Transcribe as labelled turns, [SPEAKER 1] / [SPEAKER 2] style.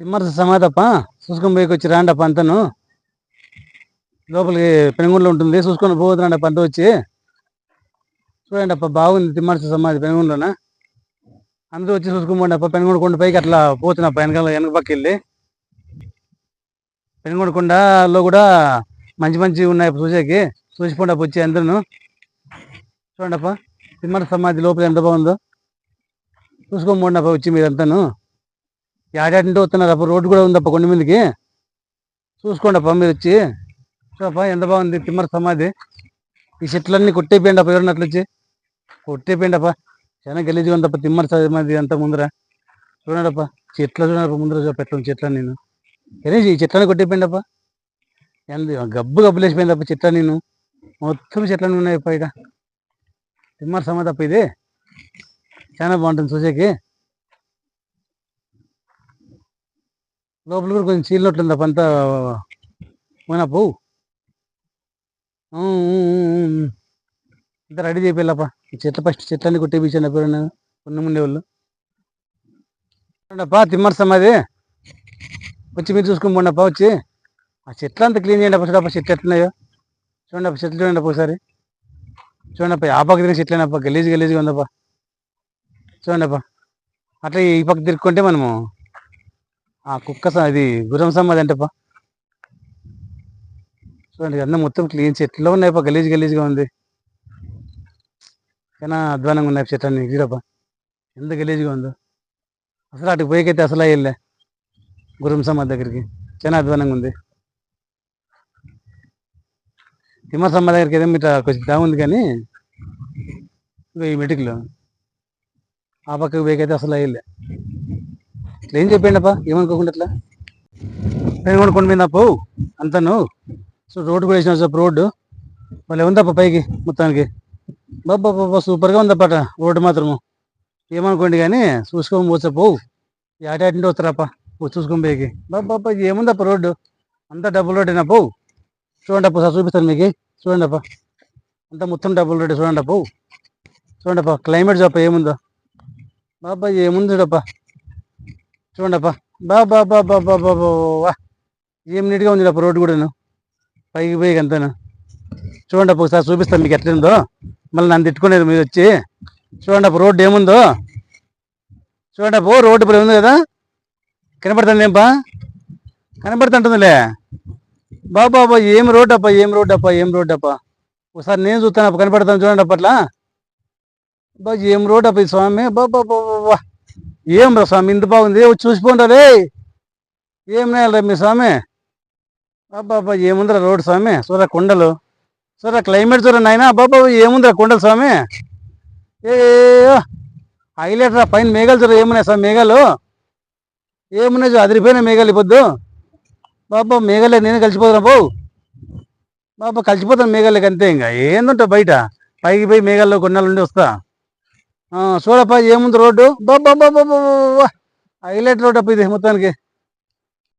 [SPEAKER 1] తిమ్మర్స సమాధప్ప చూసుకొని పోయి వచ్చి రాండప్ప పంతను లోపలికి పెనుగుండలో ఉంటుంది. చూసుకొని పోతున్నాడప్ప పంత వచ్చి. చూడండి అప్ప బాగుంది తిమ్మర్స సమాధి పెనుగుండలోన. అందరూ వచ్చి చూసుకోమండి అప్ప. పెనుగొండ కొండ పైకి అట్లా పోతున్నప్ప వెనకాల వెనక పక్క వెళ్ళి. పెనుగొండ కొండలో కూడా మంచి మంచి ఉన్నాయి చూసేకి. చూసిపోండి అప్ప వచ్చి అందరూ చూడండి అప్ప. తిమ్మర్స సమాధి లోపల ఎంత బాగుందో. చూసుకోమండి అప్ప వచ్చి మీరంతాను. ఏడాటింటూ వస్తున్నారు. అప్పుడు రోడ్డు కూడా ఉందప్ప కొండ మీదకి. చూసుకోండి అప్ప మీరు వచ్చి. చూడప్ప ఎంత బాగుంది తిమ్మర సమాధి. ఈ చెట్లన్నీ కొట్టేపోయండి అప్ప ఎవరినట్లు వచ్చి. కొట్టేపోయిండప్ప. చాలా గలీజ్గా ఉందప్ప తిమ్మర సమాధి అంత ముందర. చూడండప్ప. చెట్లు చూడండి ముందర చూపెట్టండి పెట్టు చెట్లని నేను గణేష్ ఈ చెట్లని కొట్టేపోయిండప్ప. ఎంత గబ్బు గబ్బులేసిపోయింది అప్ప చెట్ల నేను మొత్తం చెట్లని ఉన్నాయి అప్ప ఇక తిమ్మర సమాధి అప్ప ఇది. చాలా బాగుంటుంది చూసేకి. లోపల కూడా కొంచెం చీలినట్లుంది అప్ప అంతా పోయినా పోవు. అంతా రెడీ చేయాలప్ప ఈ చెట్ల ఫస్ట్ చెట్లన్నీ కొట్టేపించాను పేరు ఉన్న ముండే వాళ్ళు. అప్ప తిమ్మరసమ్మ అది. వచ్చి మీరు చూసుకొని పోండప్ప వచ్చి. ఆ చెట్లు అంతా క్లీన్ చేయండి అప్ప చూడప్ప చెట్లు ఎట్లున్నాయో. చూడండి అప్ప చెట్లు చూడండి ఒకసారి. చూడండి అప్ప ఆ పక్క తిరిగిన చెట్లేనప్ప గలీజ్ గలీజ్గా ఉందప్ప. చూడండి అప్ప. అట్లా ఈ పక్క తిరుక్కుంటే మనము ఆ కుక్క అది గుర్రం సమాధి అంటప్ప చూడండి అన్న మొత్తం క్లీన్ చెట్లు ఉన్నాయి పా గలీజ్ గలీజ్గా ఉంది. చాలా అధ్వానంగా ఉన్నాయి చెట్టు అన్ని చూడప్ప ఎంత గలీజ్గా ఉందో. అసలు అటు పోయికైతే అసలు అయ్యలే గుర్రం సమాధి దగ్గరికి. చాలా అధ్వానంగా ఉంది. తిమ్మ సమాధి దగ్గరికి ఏదో ఇట్లా కొంచెం బాగుంది కానీ ఇగో ఈ మెటికలు. ఆ పక్కకి పోయికైతే అసలు అయ్యలే. ఏం చెప్పండి అప్ప ఏమనుకోకుండా అట్లా? నేను కూడా కొండ మీద పోవు అంతను. సో రోడ్డు కూడా వేసిన సార్ రోడ్డు. మళ్ళీ ఉందప్ప పైకి మొత్తానికి. బాబా బాబా సూపర్గా ఉందప్పట రోడ్డు మాత్రము. ఏమనుకోండి కానీ చూసుకొని పోతే పోవు ఏటాటింటి వస్తారప్ప. చూసుకొని పోయి బాబా బాబా ఏముందప్ప రోడ్డు? అంతా డబుల్ రోడ్డేనా పోవు. చూడండి అప్ప సార్ చూపిస్తాను మీకు. చూడండి అప్ప. అంతా మొత్తం డబుల్ రోడ్డు చూడండి అప్ప. చూడండి అప్ప క్లైమేట్ చెప్ప ఏముందో. బాబా ఏముంది చూడప్ప? చూడండప్పా బా బా బా బా బా బా బా ఏం నీట్గా ఉంది అప్ప రోడ్డు కూడాను పైకి పోయి అంతాను చూడండి అప్ప ఒకసారి చూపిస్తాను మీకు ఎట్లుందో మళ్ళీ నన్ను తిట్టుకునేది మీరు వచ్చి చూడండి అప్ప రోడ్డు ఏముందో చూడండి అప్పు రోడ్డు ఇప్పుడు ఉంది కదా కనపడుతుంది ఏంపా కనపడుతుంటుందిలే బాబా బాబా ఏం రోడ్డు అప్ప ఏం రోడ్డు అప్ప ఏం రోడ్డు అప్ప ఒకసారి నేను చూస్తాను అప్ప కనపడతాను చూడండి అప్పట్లా బా ఏం రోడ్డు అప్ప ఈ స్వామి బాబా బాబా ఏం రా స్వామి? ఇంత బాగుంది. వచ్చి చూసిపోండి ఏం రా మీ స్వామి? అబ్బాబా ఏముందిరా రోడ్ స్వామి? చూడ కొండలు. చూడ క్లైమేట్ చూడ నాయన. అబ్బాబా ఏముందిరా కొండలు స్వామి? ఏ హైలైట్ రా. పైన మేఘాలు చూడ ఏమున్నాయి స్వామి మేఘాలు? ఏమున్నాయి అదిరిపోయినా అదిరిపోయిన మేఘాలు ఇవ్వద్దు బాబా మేఘాలే నేను కలిసిపోతున్నా బాబు బాబా కలిసిపోతాను మేఘాలకి అంతే ఇంకా. ఏందంటావు బయట? పైకి పోయి మేఘాల్లో కొన్నాళ్ళు ఉండి వస్తా. చూడప్ప ఏముంది రోడ్డు? బాబా బాబా హైలైట్ రోడ్ అప్ప ఇది మొత్తానికి.